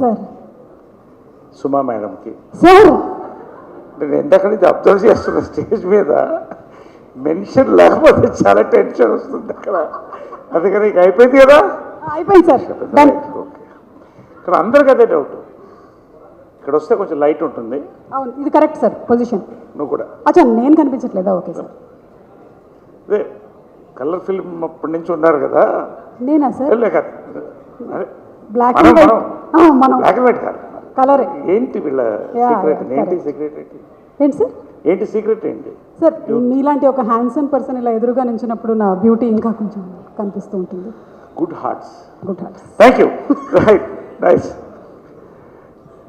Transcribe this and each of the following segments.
Sir. సుమా మేడంకి. Sir! నేను ఎంతక్కడి నుంచి అబ్జర్వ్ చేస్తున్న స్టేజ్ మీద మెన్షన్ లేకపోతే చాలా టెన్షన్ వస్తుంది అక్కడ. అందుకని ఇక అయిపోయింది కదా? అయిపోయింది సార్. ఓకే ఇక్కడ అందరికి అదే డౌట్ ఇక్కడ వస్తే కొంచెం లైట్ ఉంటుంది. అవును ఇది కరెక్ట్ సార్ పొజిషన్ నువ్వు కూడా. అచ్చా నేను కనిపించట్లేదా? Okay sir. అదే కలర్ ఫిల్మ్ అప్పటి నుంచి ఉన్నారు కదా. నేనా సార్? లేక బ్లాక్ మనం బ్లాక్ అండ్ వైట్ కాదు. కలరే ఏంటి వీళ్ళ సీక్రెట్ ఏంటి. సీక్రెట్ ఏంటి? సార్? ఏంటి సీక్రెట్ ఏంటి? సార్ మీలాంటి ఒక హ్యాండ్సమ్ పర్సన్ ఇలా ఎదురుగా నించినప్పుడు నా బ్యూటీ ఇంకా కొంచెం కనిపిస్తూ ఉంటుంది. Good hearts good hearts thank you right nice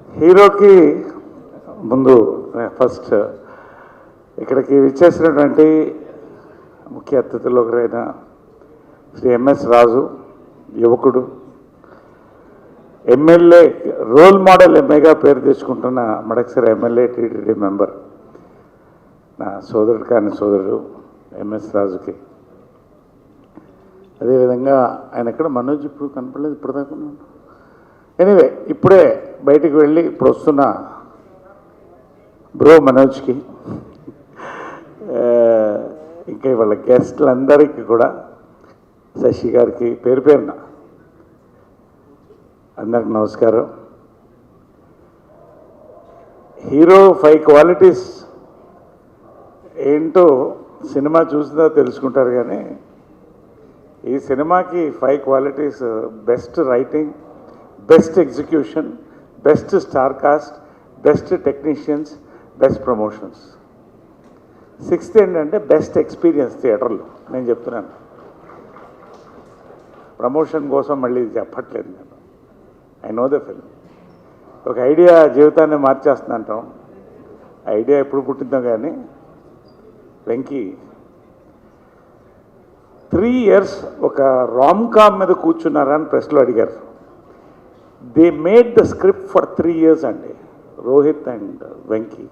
హీరోకి ముందు ఫస్ట్ ఇక్కడికి విచ్చేసినటువంటి ముఖ్య అతిథులు ఒకరైన శ్రీ ఎంఎస్ రాజు యువకుడు ఎమ్మెల్యే రోల్ మోడల్ ఎమ్మెగా పేరు తెచ్చుకుంటున్న మడక్సర్ ఎమ్మెల్యే టీటీడీ మెంబర్ నా సోదరుడు కాని సోదరుడు ఎంఎస్ రాజుకి. అదేవిధంగా ఆయన ఎక్కడ? మనోజ్ ఇప్పుడు కనపడలేదు ఇప్పుడు దాకా ఎనీవే ఇప్పుడే బయటికి వెళ్ళి ఇప్పుడు వస్తున్న బ్రో మనోజ్కి. ఇంకా వాళ్ళ గెస్ట్లందరికీ కూడా శశి గారికి పేరు పేరున అందరికి నమస్కారం. హీరో ఫైవ్ క్వాలిటీస్ ఏంటో సినిమా చూసినా తెలుసుకుంటారు కానీ ఈ సినిమాకి five qualities best writing best execution best star cast best technicians best promotions. Sixth ఏంటంటే బెస్ట్ ఎక్స్పీరియన్స్ థియేటర్లో. నేను చెప్తున్నాను. ప్రమోషన్ కోసం మళ్ళీ ఇది చెప్పట్లేదు నేను. ఐ నో ద ఫిల్మ్ ఒక ఐడియా జీవితాన్ని మార్చేస్తుందంటాం. ఐడియా ఎప్పుడు పుట్టిందో కానీ వెంకీ త్రీ ఇయర్స్ ఒక రామ్ కామ్ మీద కూర్చున్నారా అని ప్రెస్లో అడిగారు. They made the script for three years అండి. రోహిత్ అండ్ వెంకీ.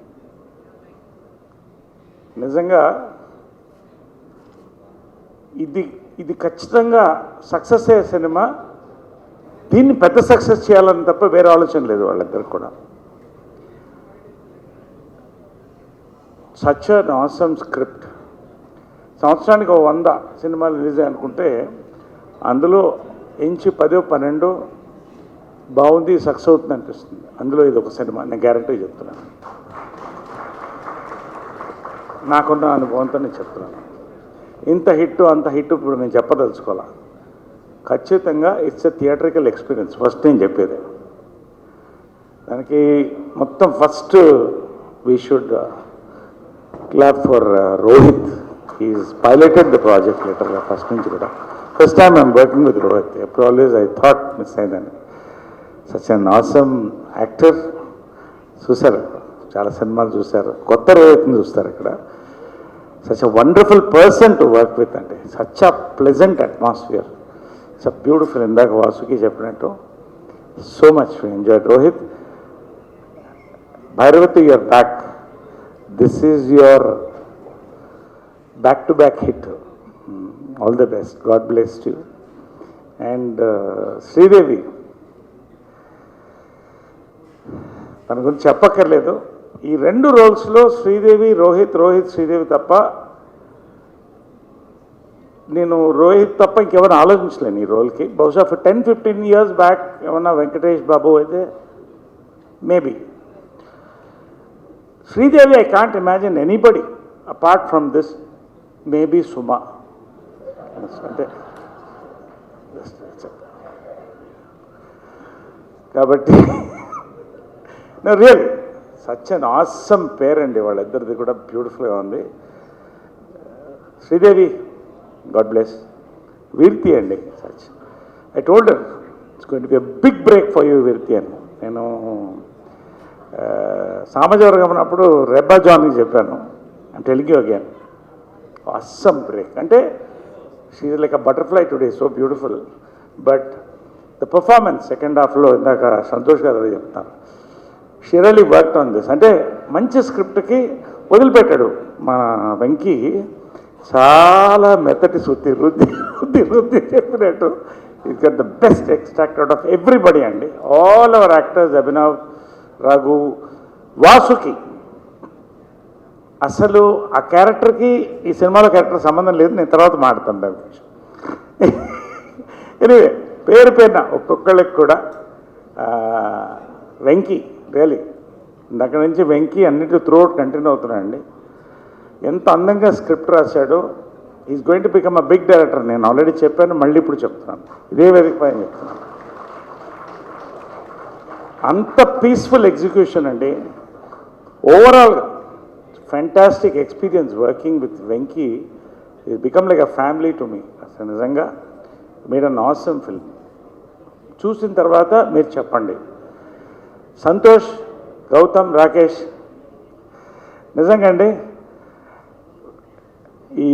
నిజంగా ఇది ఇది ఖచ్చితంగా సక్సెస్ అయ్యే సినిమా. దీన్ని పెద్ద సక్సెస్ చేయాలని తప్ప వేరే ఆలోచన లేదు వాళ్ళిద్దరికి కూడా. సచ్ అన్ ఆసమ్ స్క్రిప్ట్ సంవత్సరానికి ఒక వంద సినిమాలు రిలీజ్ అనుకుంటే అందులో ఇంచి పదో పన్నెండు బాగుంది సక్సెస్ అవుతుంది అనిపిస్తుంది. అందులో ఇది ఒక సినిమా నేను గ్యారంటీ చెప్తున్నాను. నాకున్న అనుభవంతో నేను చెప్తున్నాను. ఇంత హిట్ అంత హిట్ ఇప్పుడు నేను చెప్పదలుచుకోవాలా? ఖచ్చితంగా it's a theatrical experience first నేను చెప్పేది. దానికి మొత్తం first we should clap for Rohit is piloted the project letter first నుంచి కూడా. First time I'm working with Rohit ఎప్పుడు ఆల్వేస్ ఐ థాట్ మిస్ అయిందని సచ్ అన్ ఆసమ్ యాక్టర్ చూశారు. చాలా సినిమాలు చూశారు. కొత్త రోహిత్ని చూస్తారు ఇక్కడ. Such a wonderful person to work with అండి such a pleasant atmosphere it's a beautiful ఇందాక వాసుకి చెప్పినట్టు so much enjoy Rohit భైరవతి your back this is your back to back hit all the best God bless you and Sridevi తన గురించి చెప్పక్కర్లేదు. ఈ రెండు రోల్స్లో శ్రీదేవి రోహిత్ రోహిత్ శ్రీదేవి తప్ప నేను రోహిత్ తప్ప ఇంకెవరిని ఆలోచించలేను ఈ రోల్కి. బహుశా టెన్ ఫిఫ్టీన్ ఇయర్స్ బ్యాక్ ఏమన్నా వెంకటేష్ బాబు అయితే maybe Sridevi I can't imagine anybody apart from this maybe సుమా అంటే కాబట్టి రియల్ సచ్ అన్ ఆసమ్ పేరండి వాళ్ళిద్దరిది కూడా బ్యూటిఫుల్గా ఉంది. శ్రీదేవి గాడ్ బ్లెస్ వీర్తి అండి such I told it's going be big break for you Virti అని నేను ఆ, సామజవర్గం అన్నప్పుడు రెబ్బా జాన్కి చెప్పాను. అంటే తెలుగు అగైన్ అస్సమ్ బ్రేక్ అంటే she like a butterfly today so beautiful but the performance second హాఫ్లో ఇందాక సంతోష్ గారు చెప్తాను షిరలీ వర్క్ ఆన్ దిస్ అంటే మంచి స్క్రిప్ట్కి వదిలిపెట్టాడు మన వెంకీ. చాలా మెత్తటి శుద్ధి రుద్ది రుద్ది రుద్ది చెప్పినట్టు. It got the best extract out of everybody అండి. All our actors Abhinav Raghu Vasuki అసలు ఆ క్యారెక్టర్కి ఈ సినిమాలో క్యారెక్టర్ సంబంధం లేదు నేను తర్వాత మాడతాను దాని గురించి ఎనివే పేరు పేరున ఒక్కొక్కళ్ళకి కూడా వెంకీ రియలీ అక్కడి నుంచి వెంకీ అన్నిటి త్రూ అవుట్ కంటిన్యూ అవుతున్నాయండి ఎంత అందంగా script రాశాడో is going to become a big director నేను ఆల్రెడీ చెప్పాను మళ్ళీ ఇప్పుడు చెప్తున్నాను. ఇదే వెరిఫై చెప్తున్నాను. అంత పీస్ఫుల్ ఎగ్జిక్యూషన్ అండి. ఓవరాల్గా fantastic experience working with Venky it become like a family to me అసలు నిజంగా మీరు అన్ ఆసమ్ ఫిల్మ్ చూసిన తర్వాత మీరు చెప్పండి. సంతోష్ గౌతమ్ రాకేష్. నిజంగా అండి ఈ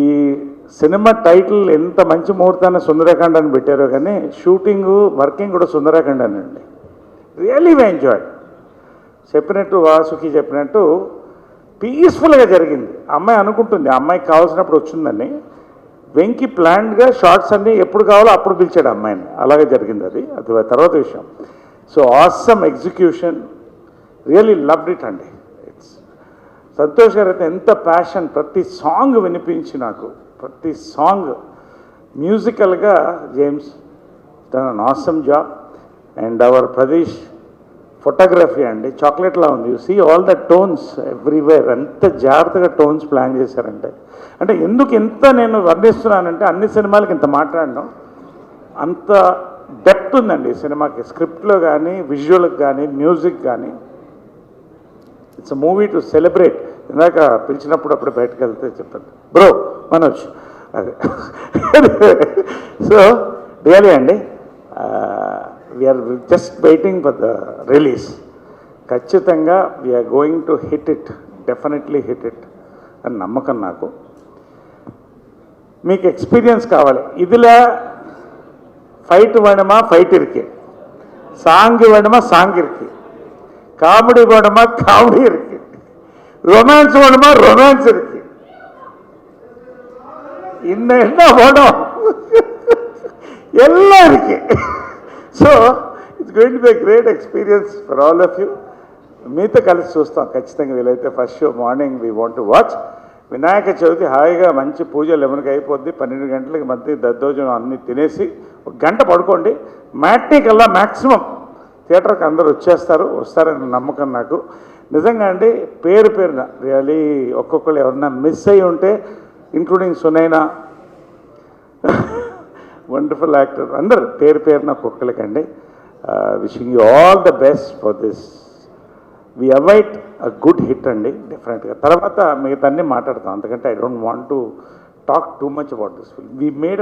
సినిమా టైటిల్ ఎంత మంచి ముహూర్తాన్ని సుందరకాండ అని పెట్టారో కానీ షూటింగ్ వర్కింగ్ కూడా సుందరకాండ అండి. రియలీ ఎంజాయ్ చెప్పినట్టు వాసుకి చెప్పినట్టు పీస్ఫుల్గా జరిగింది. అమ్మాయి అనుకుంటుంది అమ్మాయికి కావాల్సినప్పుడు వచ్చిందని. వెంకి ప్లాన్డ్గా షార్ట్స్ అన్ని ఎప్పుడు కావాలో అప్పుడు పిలిచాడు అమ్మాయిని. అలాగే జరిగింది అది. అది తర్వాత విషయం. So awesome execution really loved it అండి. సంతోష్ గారు అయితే ఎంత ప్యాషన్ ప్రతి సాంగ్ వినిపించి నాకు ప్రతి song మ్యూజికల్గా James done awesome job and our Pradeesh photography అండి చాక్లెట్లా ఉంది. You see all the tones everywhere ఎంత జాగ్రత్తగా టోన్స్ ప్లాన్ చేశారంటే. అంటే ఎందుకు ఎంత నేను వర్ణిస్తున్నానంటే అన్ని సినిమాలకి ఇంత మాట్లాడడం అంత డెప్త్ ఉందండి సినిమాకి. స్క్రిప్ట్లో కానీ విజువల్కి కానీ మ్యూజిక్ కానీ ఇట్స్ మూవీ టు సెలబ్రేట్ ఇందాక పిలిచినప్పుడు అప్పుడు బయటకు వెళ్తే చెప్పండి బ్రో మనోజ్. అదే. సో రియలీ అండి we are just waiting for the release ఖచ్చితంగా we are going to hit it definitely hit it అని నమ్మకం నాకు. మీకు ఎక్స్పీరియన్స్ కావాలి. ఇదిలా ఫైట్ వడమా ఫైట్ ఇరికే. సాంగ్ వేణమా సాంగ్ ఇరికే. కామెడీ వేణమా కామెడీ ఇరికే. ரொமான்ஸ் வேணுமா ரொமான்ஸ் இருக்கு இன்னும் என்ன வேணும் எல்லாம் இருக்கு so it's going to be great experience for all of you మీతో కలిసి చూస్తాం ఖచ్చితంగా వీలైతే first show morning we want to watch Vinayaka Chavithi హాయిగా మంచి పూజ లెవెన్కి అయిపోద్ది పన్నెండు గంటలకి మధ్య దద్దోజనం అన్నీ తినేసి ఒక గంట పడుకోండి మ్యాట్నీ కల్లా మ్యాక్సిమం థియేటర్కి అందరూ వచ్చేస్తారు వస్తారని నమ్మకం నాకు నిజంగా అండి పేరు పేరున రియలీ ఒక్కొక్కరు ఎవరన్నా మిస్ అయి ఉంటే ఇంక్లూడింగ్ సునైనా వండర్ఫుల్ యాక్టర్ అందరు పేరు పేరున ఒక్కొక్కరికండి wishing you all the best for this we await a good hit అండి డెఫినెట్గా తర్వాత మిగతా అన్నీ మాట్లాడతాం ఎందుకంటే I don't want to talk too much about this film we made